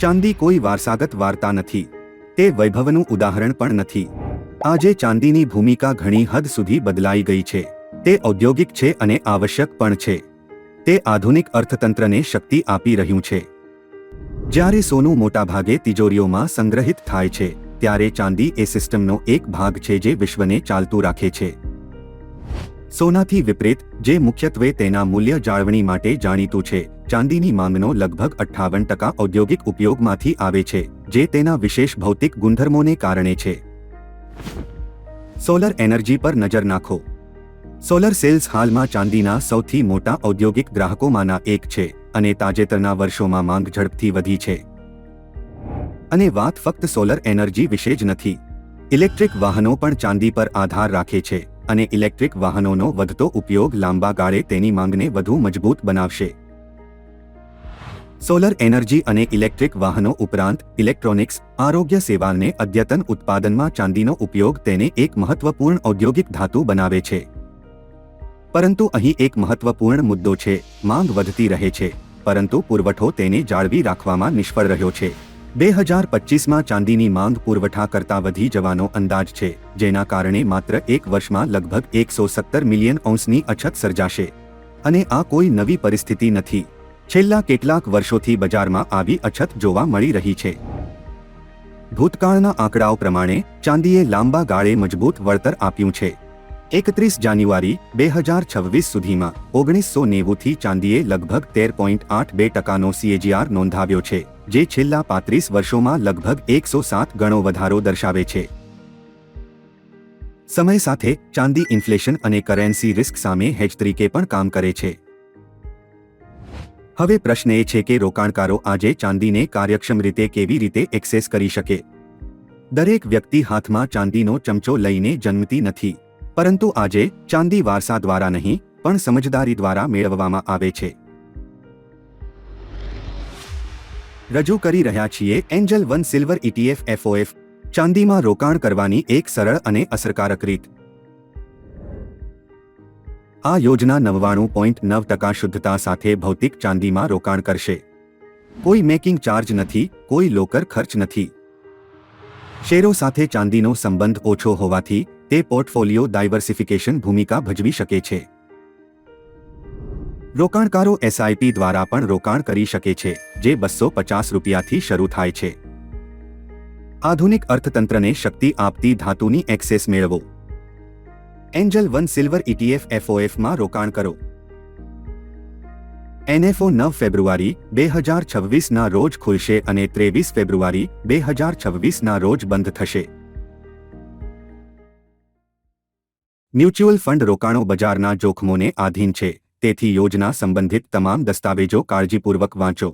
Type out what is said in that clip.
ચાંદી કોઈ વારસાગત વાર્તા નથી. તે વૈભવનું ઉદાહરણ પણ નથી. આજે ચાંદીની ભૂમિકા ઘણી હદ સુધી બદલાઈ ગઈ છે. તે ઔદ્યોગિક છે અને આવશ્યક પણ છે. તે આધુનિક અર્થતંત્રને શક્તિ આપી રહ્યું છે. જ્યારે સોનું મોટાભાગે તિજોરીઓમાં સંગ્રહિત થાય છે, ત્યારે ચાંદી એ સિસ્ટમનો એક ભાગ છે જે વિશ્વને ચાલતું રાખે છે. સોનાથી વિપરીત, જે મુખ્યત્વે તેના મૂલ્ય જાળવણી માટે જાણીતું છે, ચાંદીની માંગનો લગભગ અઠ્ઠાવન ટકા ઔદ્યોગિક ઉપયોગમાંથી આવે છે, જે તેના વિશેષ ભૌતિક ગુણધર્મોને કારણે છે. સોલર એનર્જી પર નજર નાખો. સોલર સેલ્સ હાલમાં ચાંદીના સૌથી મોટા ઔદ્યોગિક ગ્રાહકોમાંના એક છે અને તાજેતરના વર્ષોમાં માંગ ઝડપથી વધી છે. અને વાત ફક્ત સોલર એનર્જી વિશે જ નથી. ઇલેક્ટ્રિક વાહનો પણ ચાંદી પર આધાર રાખે છે. અને ઇલેક્ટ્રિક વાહનોનો વધતો ઉપયોગ લાંબા ગાળે તેની માંગને વધુ મજબૂત બનાવશે. સોલર એનર્જી અને ઇલેક્ટ્રિક વાહનો ઉપરાંત ઇલેક્ટ્રોનિક્સ, આરોગ્ય સેવાને અદ્યતન ઉત્પાદનમાં ચાંદીનો ઉપયોગ તેને એક મહત્વપૂર્ણ ઔદ્યોગિક ધાતુ બનાવે છે. પરંતુ અહીં એક મહત્વપૂર્ણ મુદ્દો છે, માંગ વધતી રહે છે, પરંતુ પુરવઠો તેને જાળવી રાખવામાં નિષ્ફળ રહ્યો છે. બે હજાર પચીસમાં ચાંદીની માંગ પુરવઠા કરતાં વધી જવાનો અંદાજ છે, જેના કારણે માત્ર એક વર્ષમાં લગભગ એકસો સત્તર મિલિયન ઔંસની અછત સર્જાશે. અને આ કોઈ નવી પરિસ્થિતિ નથી. છેલ્લા કેટલાક વર્ષોથી બજારમાં આવી અછત જોવા મળી રહી છે. ભૂતકાળના આંકડાઓ પ્રમાણે, ચાંદીએ લાંબા ગાળે મજબૂત વળતર આપ્યું છે. એકત્રીસ જાન્યુઆરી, બે હજાર છવ્વીસ સુધીમાં ઓગણીસો નેવુંથી ચાંદીએ લગભગ તેર પોઈન્ટ આઠ બે ટકાનો સીએજીઆર નોંધાવ્યો છે. જે છેલ્લા પાંત્રીસ વર્ષોમાં લગભગ એકસો સાત ગણો વધારો દર્શાવે છે. સમય સાથે ચાંદી ઇન્ફ્લેશન અને કરેન્સી રિસ્ક સામે હેજ તરીકે પણ કામ કરે છે. હવે પ્રશ્ન એ છે કે રોકાણકારો આજે ચાંદીને કાર્યક્ષમ રીતે કેવી રીતે એક્સેસ કરી શકે? દરેક વ્યક્તિ હાથમાં ચાંદીનો ચમચો લઈને જન્મતી નથી. પરંતુ આજે ચાંદી વારસા દ્વારા નહીં, પણ સમજદારી દ્વારા મેળવવામાં આવે છે. રજૂ કરી રહ્યા છીએ Angel One silver ETF FOF, ચાંદીમાં રોકાણ કરવાની એક સરળ અને અસરકારક રીત. આ યોજના નવ્વાણું પોઈન્ટ નવ ટકા શુદ્ધતા સાથે ભૌતિક ચાંદીમાં રોકાણ કરશે. કોઈ મેકિંગ ચાર્જ નથી, કોઈ લોકર ખર્ચ નથી. શેરો સાથે ચાંદીનો સંબંધ ઓછો હોવાથી તે પોર્ટફોલિયો ડાયવર્સિફિકેશન ભૂમિકા ભજવી શકે છે. રોકાણકારો એસઆઈપી દ્વારા પણ રોકાણ કરી શકે છે, જે બસો પચાસ રૂપિયાથી શરૂ થાય છે. આધુનિક અર્થતંત્રને શક્તિ આપતી ધાતુની એક્સેસ મેળવો. એન્જલ વન સિલ્વર ઇટીએફ એફઓએફમાં રોકાણ કરો. એનએફઓ નવ ફેબ્રુઆરી બે હજાર છવ્વીસના રોજ ખુલશે અને ત્રેવીસ ફેબ્રુઆરી બે હજાર છવ્વીસના રોજ બંધ થશે. મ્યુચ્યુઅલ ફંડ રોકાણો બજારના જોખમોને આધીન છે. તેથી યોજના સંબંધિત તમામ દસ્તાવેજો કાળજીપૂર્વક વાંચો.